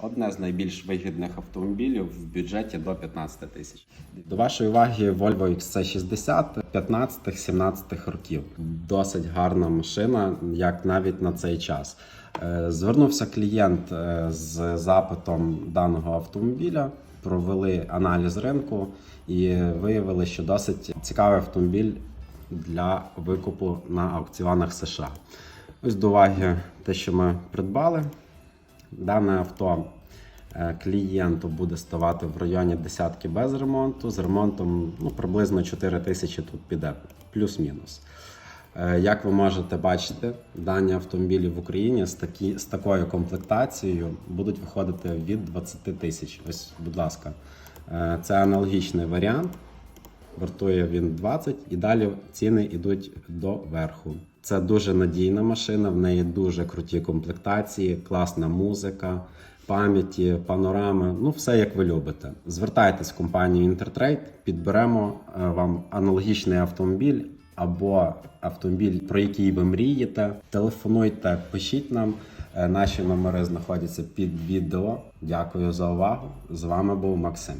Одне з найбільш вигідних автомобілів в бюджеті до 15 тисяч. До вашої уваги Volvo XC60 15-17 років. Досить гарна машина, як навіть на цей час. Е, Звернувся клієнт е, з запитом даного автомобіля, провели аналіз ринку і виявили, що досить цікавий автомобіль для викупу на аукціонах США. Ось до уваги те, що ми придбали. Дане авто е, клієнту буде ставати в районі десятки без ремонту. З ремонтом ну, приблизно 4 тисячі тут піде, плюс-мінус. Е, Як ви можете бачити, дані автомобілі в Україні з, такі, з такою комплектацією будуть виходити від 20 тисяч. Ось, будь ласка, Е, це аналогічний варіант. Вартує він 20 і далі ціни йдуть до верху. Це дуже надійна машина, в неї дуже круті комплектації, класна музика, пам'яті, панорами. Ну, все як ви любите. Звертайтесь в компанію Інтертрейд, підберемо е, вам аналогічний автомобіль або автомобіль, про який ви мрієте. Телефонуйте, пишіть нам. Е, Наші номери знаходяться під відео. Дякую за увагу. З вами був Максим.